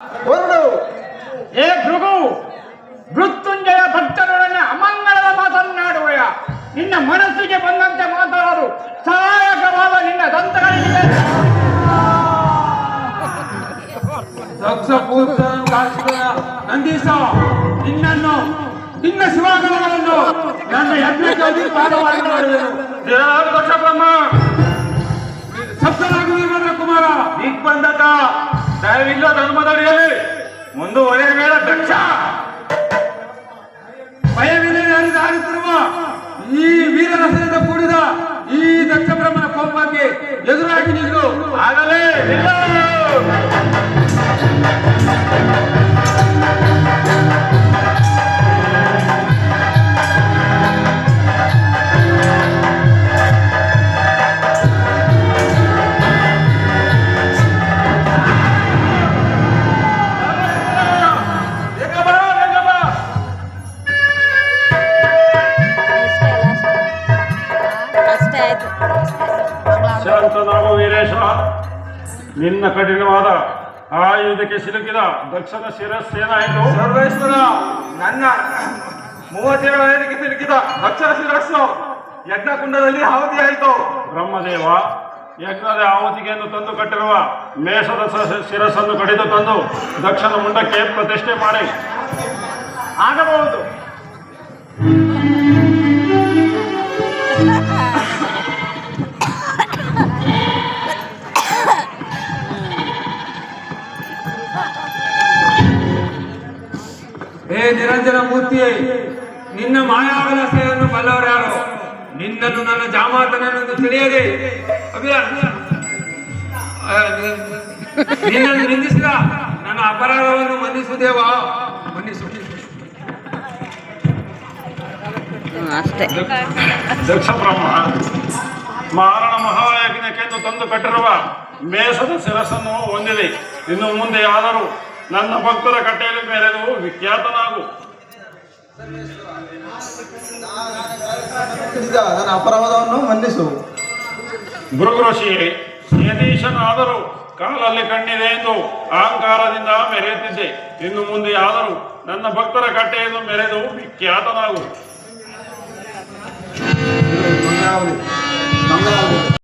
ಹೊರಡು ಏ ಭೃಗು ಮೃತ್ಯುಂಜಯ ಭಕ್ತರೊಡನೆ ಅಮಂಗಳದ ಮಾತನ್ನಾಡುವೆಯ. ನಿನ್ನ ಮನಸ್ಸಿಗೆ ಬಂದಂತೆ ಮಾತಾಡಲು ಸಹಾಯಕವಾದ ನಿನ್ನ ದಂತಗಳಿಗೆ ನಂದೀಶ ನಿನ್ನನ್ನು ನಿನ್ನ ಶಿವಾಗಣಗಳನ್ನು ನನ್ನ ಯಜ್ಞಕ್ಕೆ ಅಧಿಕಾರವಾಗಿ ಮಾಡುವೆನು ದಯವಿಲ್ಲ ಧರ್ಮದಡಿಯಲ್ಲಿ ಮುಂದುವರೆಯ ಮೇಳ ದಕ್ಷ ಭಯವಿಲ್ಲದೆ ಹರಿದಾಡುತ್ತಿರುವ ಈ ವೀರರಸದಿಂದ ಕೂಡಿದ ಈ ದಕ್ಷ ಬ್ರಹ್ಮನ ಕೋಪಕ್ಕೆ ಶಾಂತನಾಗು ವೀರೇಶ ನಿನ್ನ ಕಠಿಣವಾದ ಆಯುಧಕ್ಕೆ ಸಿಲುಕಿದ ದಕ್ಷನ ಶಿರಸ್ಸೇನಾಯಿತು ಸರ್ವೇಶ್ವರ ನನ್ನ ಮೂವತ್ತೇಳು ಆಯುಧಕ್ಕೆ ಸಿಲುಕಿದ ದಕ್ಷಿಣ ಶಿರಸ್ಸು ಯಜ್ಞಕುಂಡದಲ್ಲಿ ಆಹುತಿಯಾಯಿತು. ಬ್ರಹ್ಮದೇವ ಯಜ್ಞದ ಆಹುತಿಗೆಯನ್ನು ತಂದು ಕಟ್ಟಿರುವ ಮೇಷದ ಶಿರಸ್ಸನ್ನು ಕಡಿದು ತಂದು ದಕ್ಷನ ಮುಂಡಕ್ಕೆ ಪ್ರತಿಷ್ಠೆ ಮಾಡಿ. ಆಗಬಹುದು. ಹೇ ನಿರಂಜನ ಮೂರ್ತಿ ನಿನ್ನ ಮಾಯಾವಲಸೆಯನ್ನು ಬಲ್ಲವರು ಯಾರು? ನಿನ್ನನ್ನು ನನ್ನ ಜಾಮಾತನನ್ನು ತಿಳಿಯದೆ. ನಿನ್ನನ್ನು ನಿಂದಿಸಿದ ನನ್ನ ಅಪರಾಧವನ್ನು ಮನ್ನಿಸುವುದೇವಾ? ಮನ್ನಿಸು ಅಷ್ಟೇ. ದಕ್ಷ ಬ್ರಹ್ಮ. ಮಾರಣ ಮಹಾಯಜ್ಞಕ್ಕೆಂದು ತಂದು ಕಟ್ಟಿರುವ ಮೇಷದ ಶಿರಸನ್ನು ಹೊಂದಿದೆ. ಇನ್ನು ಮುಂದೆ ಆದರೂ ನನ್ನ ಭಕ್ತರ ಕಟ್ಟೆಯಲ್ಲಿ ಮೆರೆದು ವಿಖ್ಯಾತನಾಗು. ನನ್ನ ಅಪರಾಧವನ್ನು ಮನ್ನಿಸು. ಗುರುಗೃಷಿ ಕಾಲಲ್ಲಿ ಕಣ್ಣಿದೆ ಎಂದು ಅಹಂಕಾರದಿಂದ ಮೆರೆಯುತ್ತಿದ್ದೆ. ಇನ್ನು ಮುಂದೆ ಆದರೂ ನನ್ನ ಭಕ್ತರ ಕಟ್ಟೆಯನ್ನು ಮೆರೆದು ವಿಖ್ಯಾತನಾಗು. 만나고